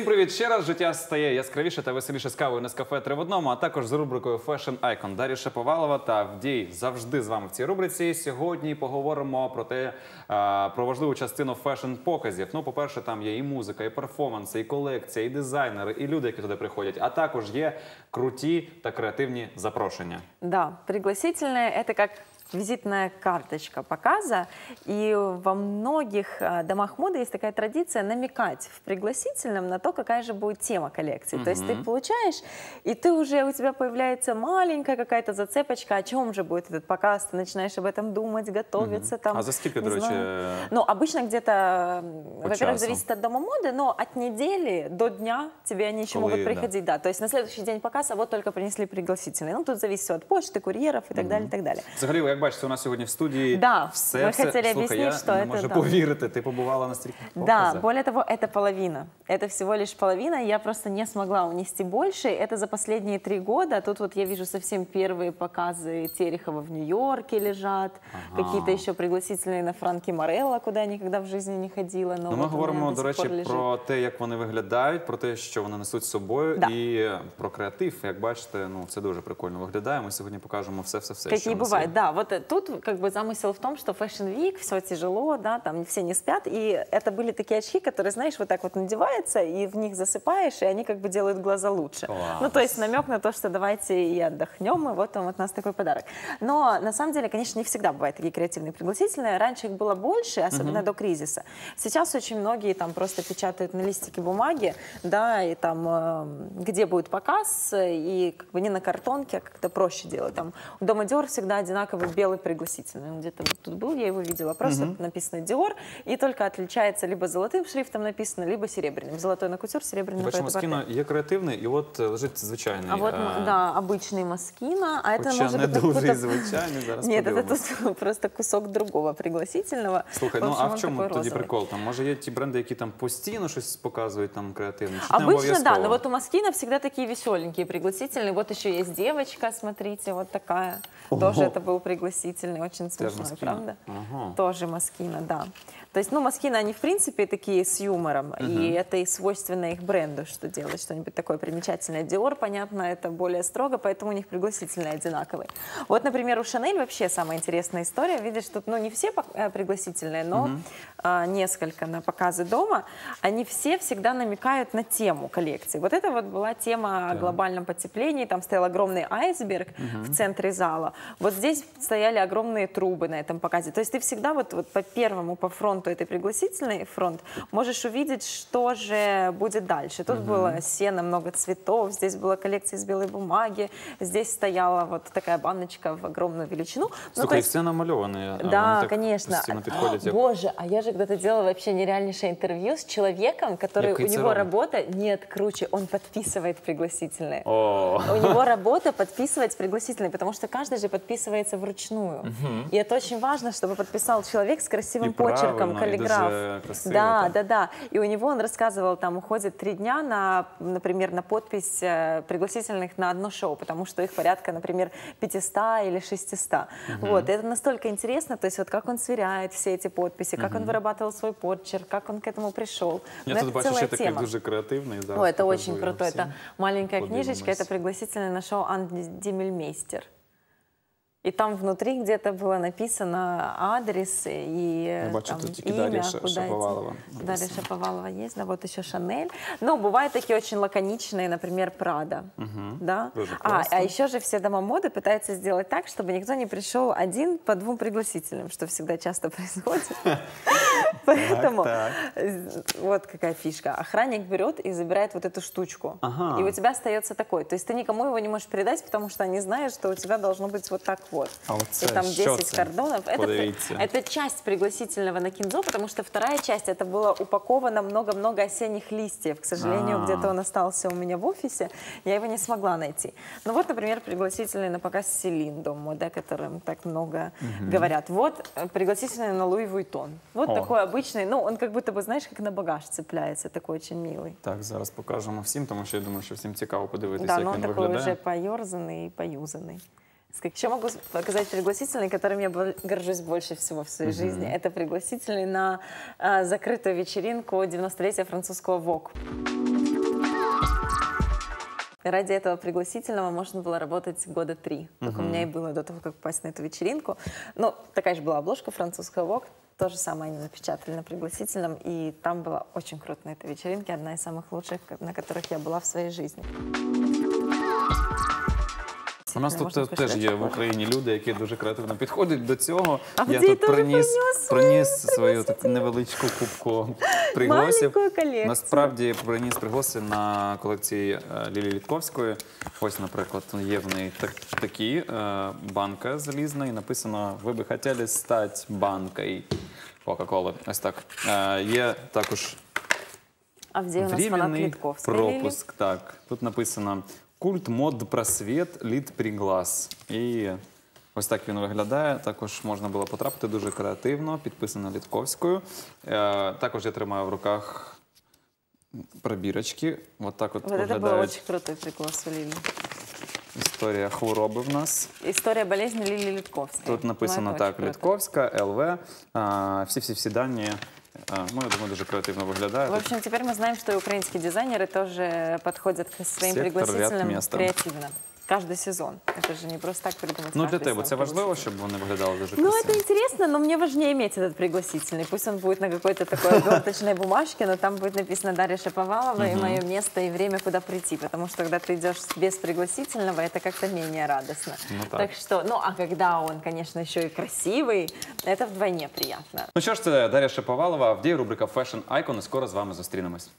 Всім привіт ще раз. Життя стає яскравіше та веселіше з кавою Нескафе три в одному, а також з рубрикою Fashion Icon. Дар'я Шаповалова та Авдій завжди з вами в цій рубриці. Сьогодні поговоримо про те, про важливу частину фешн-показів. Ну, по-перше, там є і музика, і перформанси, і колекція, і дизайнери, і люди, які туди приходять. А також є круті та креативні запрошення. Да, пригласительная – это как визитная карточка показа. И во многих э, домах моды есть такая традиция намекать в пригласительном на то, какая же будет тема коллекции. То есть ты получаешь, и ты уже, у тебя появляется маленькая какая-то зацепочка, о чем же будет этот показ, ты начинаешь об этом думать, готовиться. Там, А за сколько, речі, знаю. Ну, обычно где-то, во-первых, зависит от дома моды, но от недели до дня тебе они еще Коли, могут да. приходить. Да, то есть на следующий день показ, а вот только принесли пригласительные. Ну, тут зависит все от почты, курьеров и так далее, и так далее. Взагалі, як бачите, у нас сьогодні в студії Да, все, ми все. хотіли Слухай, об'яснити, я що не це, можу да. повірити. Ти побувала на стільки Да, показах. более того, это половина. Это всего лишь половина. Я просто не смогла унести больше. Это за последние три года. Тут вот я вижу совсем первые показы Терехова в Нью-Йорке лежат. Какие-то еще пригласительные на Франки Морелло, куда я никогда в жизни не ходила. Но Ну, ми вот у меня говоримо, до до сих речі, пор лежит. про те, як вони виглядають, про те, що вони несуть з собою, Да. і про креатив. Як бачите, ну це дуже прикольно виглядає. Ми сьогодні покажемо все, все, все. Какие що Вот э, тут как бы замысел в том, что Fashion Week, все тяжело, да, там все не спят, и это были такие очки, которые, знаешь, вот так вот надеваются, и в них засыпаешь, и они как бы делают глаза лучше. Класс. Ну, то есть намек на то, что давайте и отдохнем, и вот вам от нас такой подарок. Но на самом деле, конечно, не всегда бывают такие креативные пригласительные. Раньше их было больше, особенно до кризиса. Сейчас очень многие там просто печатают на листике бумаги, да, и там, э, где будет показ, и как бы не на картонке, а как-то проще делать. Там у Дома Диор всегда одинаковый белый пригласительный. Он где-то вот тут был, я его видела. Просто написано Диор, и только отличается либо золотым шрифтом написано, либо серебряным. Золотой на кутюр, серебряный Бачимо, на скіно є креативний, і от е, лежить звичайний. а вот, е, м, да, обычный Маскина, а это Хоча может не быть дуже і какой-то- звичайний. Зараз Нет, это подивимось. тут просто кусок другого пригласительного. Слухай, В ну общем, а в он чому такой тоді розовый. прикол? Там може є ті бренди, які там постійно щось показують там креативне? Чи не Обычно да, обов'язково? но вот у Маскина всегда такие веселенькие пригласительные. Вот еще есть девочка, смотрите, вот такая. Тоже это был пригласительный, очень смешной, Маскина? правда? Ага. Тоже Маскина, да. То есть, ну, Маскина, они, в принципе, такие с юмором, и это и свойственно их бренду, что делать что-нибудь такое примечательное. Диор, понятно, это более строго, поэтому у них пригласительные одинаковые. Вот, например, у Шанель вообще самая интересная история. Видишь, тут, ну, не все э, пригласительные, но а, несколько на показы дома. Они все всегда намекают на тему коллекции. Вот это вот была тема о глобальном потеплении. Там стоял огромный айсберг в центре зала. Вот здесь стояли огромные трубы на этом показе. То есть ты всегда вот, вот по первому, по фронту этой пригласительной фронт можешь увидеть, что же будет дальше. Тут было сено, много цветов, здесь была коллекция из белой бумаги, здесь стояла вот такая баночка в огромную величину. Ну, Слухай, есть- все намальоване. а да, конечно. підходять. як- Боже, а я же когда-то делала вообще нереальнейшее интервью с человеком, который у него работа, нет, круче, он подписывает пригласительные. О, У него работа подписывать пригласительные, потому что каждый же подписывается вручную. И это очень важно, чтобы подписал человек с красивым И почерком, и каллиграф. красиво да, так. да, да. И у него он рассказывал, там уходит три дня на, например, на подпись э, пригласительных на одно шоу, потому что их порядка, например, 500 или 600. Вот, и это настолько интересно, то есть вот как он сверяет все эти подписи, как он вырабатывал свой почерк, как он к этому пришел. я Ну, тут бачу целая такий дуже креативний. Зараз О, это очень круто. Это маленькая Подивимось. книжечка, это пригласительное на шоу Анди Демельмейстер. И там внутри где-то было написано адрес и Я э, бачу, там, тут имя, Дар'я Ша- куда идти. Шаповалова Дарья написано. Шаповалова есть, да, вот еще Шанель. Но бывают такие очень лаконичные, например, Прада. Да? Тоже А, классно. а еще же все дома моды пытаются сделать так, чтобы никто не пришел один по двум пригласительным, что всегда часто происходит. Поэтому вот какая фишка. Охранник берет и забирает вот эту штучку. И у тебя остается такой. То есть ты никому его не можешь передать, потому что они знают, что у тебя должно быть вот так вот. А вот и це там що 10 це? кордонов. Это, Подивіться. это часть пригласительного на кинзо, потому что вторая часть это было упаковано много-много осенних листьев. К сожалению, А. где-то он остался у меня в офисе. Я его не смогла найти. Ну вот, например, пригласительный на показ Селин Дом моды, о котором так много говорят. Вот э, пригласительный на Луи Вуитон. Вот О. такой обычный. Ну, он как будто бы, знаешь, как на багаж цепляется. Такой очень милый. Так, зараз покажемо всім, тому що я думаю, що всім цікаво подивитися, Да, як но он він такой виглядає. уже поерзанный и поюзанный. Еще могу показать пригласительный, которым я горжусь больше всего в своей жизни. Это пригласительный на а, закрытую вечеринку 90-летия французского ВОК. Ради этого пригласительного можно было работать года три. Только у меня и было до того, как попасть на эту вечеринку. Ну, такая же была обложка французского ВОК. То же самое они напечатали на пригласительном. И там было очень круто на этой вечеринке. Одна из самых лучших, на которых я была в своей жизни. У нас тут теж є в Україні люди, які дуже креативно підходять до цього. А Я тут приніс, свою таку невеличку кубку коллекцию. Насправді приніс пригласи на колекції е, Лілії Літковської. Ось, наприклад, є в неї так, такі е, банка залізна, і написано Ви би хотіли стати банкою Кока-Коли. Ось так. Е, Є також Авдей у нас Временний Литковской пропуск. Так, тут написано Культ мод просвіт лід приглас. І ось так він виглядає. Також можна було потрапити дуже креативно, підписано Літковською. Е, також я тримаю в руках пробірочки. От так от Вот это был виглядають очень крутой приглас у Лили. історія хвороби в нас. История болезни Лили Литковской. Тут написано Ну, это так: очень круто. Літковська, ЛВ. А, всі-всі-всі дані. А, ну, я думаю, дуже креативно виглядає. В общем, теперь мы знаем, что и украинские дизайнеры тоже подходят к своим Сектор, пригласительным креативно Каждый сезон. Это же не просто так придумать. Ну, для каждый тебе сезон це важливо, пригласительный. щоб вони виглядали дуже Ну, красиво? это интересно, но мне важнее иметь этот пригласительный. Пусть он будет на какой-то такой оберточной бумажке, но там будет написано Дарья Шаповалова и мое место и время, куда прийти. Потому что когда ты идешь без пригласительного, это как-то менее радостно. Ну, так. что, ну, а когда он, конечно, еще и красивый, это вдвойне приятно. Ну що ж, це Дар'я Шаповалова, Авдій, рубрика Fashion Icon. І скоро з вами зустрінемось.